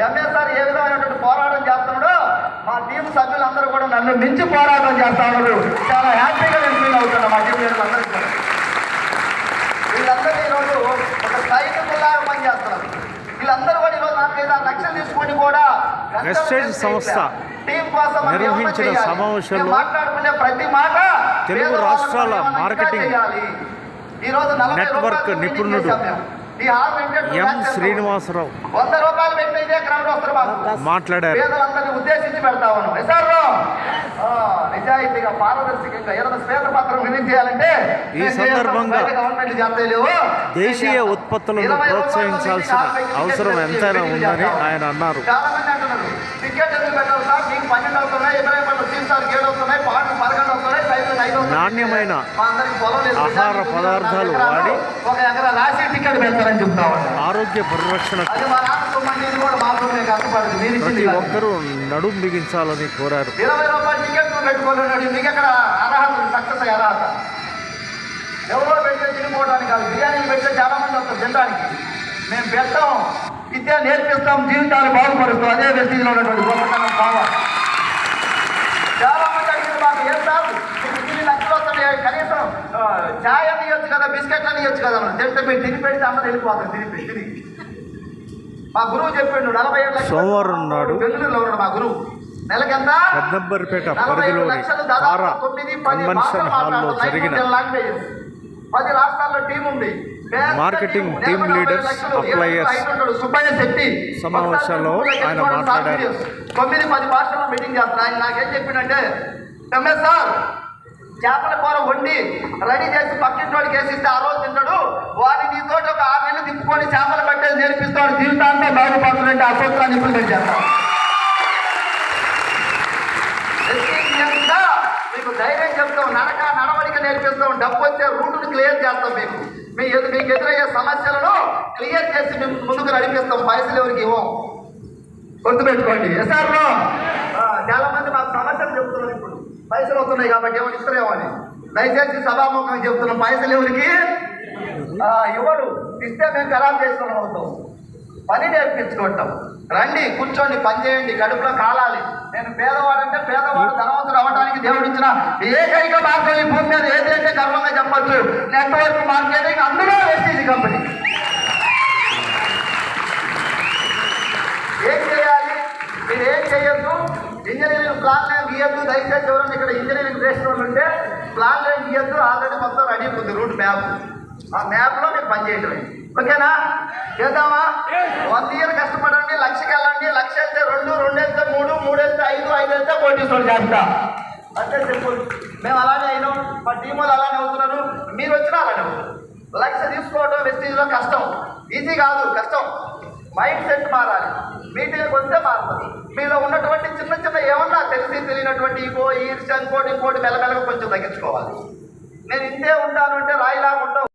MSR ఏ విధమైనటువంటి పోరాటం చేస్తున్నాడో మా టీం సభ్యులందరూ కూడా నన్ను మించి పోరాటం చేస్తా ఉన్నారు. చాలా హ్యాపీగా నేను ఫీల్ అవుతున్నాను మా టీం లీడర్లందరూ వీళ్ళందరూ ఈరోజు ఒక సైట్ పిల్లగా పనిచేస్తున్నారు వీళ్ళందరూ కూడా ఈరోజు నా మీద లక్ష్యం తీసుకొని కూడా సంస్థ నిర్వహించిన సమావేశంలో మాట్లాడుకునే ప్రతి మాట తెలుగు రాష్ట్రాల మార్కెటింగ్ నెట్వర్క్ నిపుణుడు ఎం శ్రీనివాసరావు వంద రూపాయలు పెట్టి ఇదే మాకు మాట్లాడారు పేదలందరినీ ఉద్దేశించి పెడతా ఉన్నాం నిజాయితీగా పారదర్శకంగా రిలీజ్ చేయాలంటే ఈ సందర్భంగా గవర్నమెంట్. దేశీయ. ఉత్పత్తులను ప్రోత్సహించాల్సిన అవసరం ఎంతైనా ఉందని. ఆయన అన్నారు చాలా మంది అంటున్నారు టికెట్ ఎందుకు పెట్టాలి సార్ కూడా మా సొమ్మే కష్టపడింది మీరు ఇచ్చింది ప్రతి. ఒక్కరూ నడుం బిగించాలని కోరారు. ఎవరో పెట్టే తినిపోవడానికి కాదు. బిర్యానీలు పెట్టే చాలా మంది వస్తారు తినడానికి. మేము పెట్టాం విద్య నేర్పిస్తాం జీవితాలు బాగుపరుస్తాం. అదే వ్యక్తిలో ఉన్నటువంటి గొప్పతనం కావాలి చాలా మంది అడిగిన మాకు ఏం సార్ మీకు ఇన్ని లక్షలు వస్తున్నాయి చాయ్ అని ఇవ్వచ్చు కదా బిస్కెట్లు అని ఇవ్వచ్చు కదా అన్నారు. తింటే మీరు తిని పెడితే అందరూ వెళ్ళిపోతారు తిని పెట్టి తిని మా గురువు చెప్పిండు నలభై ఏడు లక్షలు సోమవారం నాడు బెంగళూరులో ఉన్నాడు మా గురువు నెలకెంత పెద్దంబరిపేట పరిధిలోని తొమ్మిది, పది హాల్లో. జరిగిన 900 లాంగ్వేజెస్. పది రాష్ట్రాల్లో టీం ఉంది మార్కెటింగ్ టీం. టీం నలభై లీడర్స్, అప్లయర్స్ సమావేశంలో ఆయన మాట్లాడారు. తొమ్మిది పది భాషల్లో మీటింగ్ చేస్తారు ఆయన నాకేం చెప్పిండంటే ఎంఎస్ సార్ చేపల కూర వండి రెడీ చేసి పక్కింటి వేసిస్తే ఆ రోజు తింటాడు. వాడిని నీతో ఒక ఆరు నెలలు తిప్పుకొని చేపలు పట్టేది నేర్పిస్తాడు. జీవితాంతా బాగుపడుతుందంటే ఆ సూత్రాన్ని ఇంప్లిమెంట్ చేస్తాం మీకు ధైర్యం చెప్తాం నడక నడవడిక నేర్పిస్తాం డబ్బు వచ్చే రూటును క్లియర్ చేస్తాం మీకు. మీ ఎదు మీకు ఎదురయ్యే సమస్యలను క్లియర్ చేసి మేము ముందుకు నడిపిస్తాం. పైసలు ఎవరికి ఇవ్వం? గుర్తుపెట్టుకోండి. ఎస్ఆర్లో చాలా మంది పైసలు వస్తున్నాయి కాబట్టి ఏమైనా ఇస్తలేమని దయచేసి సభాముఖం చెప్తున్నాం పైసలు ఎవరికి? ఆ, ఇస్తే మేము ఖరాబ్ చేసుకుని అవుతాం. పని నేర్పించుకుంటాం. రండి కూర్చోండి పని చేయండి కడుపులో కాలాలి. నేను పేదవాడంటే పేదవాడు ధనవంతుడు అవ్వడానికి దేవుడు ఇచ్చిన ఏకైక మార్గం ఈ భూమి మీద ఏదైతే గర్వంగా చెప్పచ్చు నెట్వర్క్ మార్కెటింగ్ అందులో వేసేది కంపెనీ. ఏం చేయాలి? మీరు ఏం చేయొద్దు? ఇంజనీరింగ్ ప్లాన్ లైన్ గీయద్దు దయచేసి ఎవరైనా ఇక్కడ ఇంజనీరింగ్ చేసిన వాళ్ళు ఉంటే ప్లాన్ లైన్ గీయద్దు ఆల్రెడీ మొత్తం రెడీ ఉంది రూట్ మ్యాప్ ఆ మ్యాప్లో మీరు పనిచేయటమే. ఓకేనా? చేద్దామా? వన్ ఇయర్ కష్టపడండి లక్షకి వెళ్ళండి లక్ష వెళ్తే రెండు రెండు వెళ్తే మూడు మూడు వెళ్తే ఐదు ఐదు వెళ్తే కోటీశ్వరుడు చేస్తా. అంతే సింపుల్ మేము అలానే అయినాం. మా టీం వాళ్ళు అలానే అవుతున్నారు. మీరు వచ్చినా అలానే అవుతారు. లక్ష తీసుకోవడం వెస్టీజ్లో కష్టం. ఈజీ కాదు కష్టం. మైండ్ సెట్ మారాలి. మీటింగ్కి వస్తే మారుతుంది. మీలో ఉన్నటువంటి చిన్న చిన్న ఏమన్నా తెలిసి తెలియనటువంటి ఇగో ఈర్ష్య ఇంకోటి ఇంకోటి మెల్లమెల్లగా కొంచెం తగ్గించుకోవాలి. నేను ఇంతే ఉంటాను అంటే రాయిలాగా ఉంటావు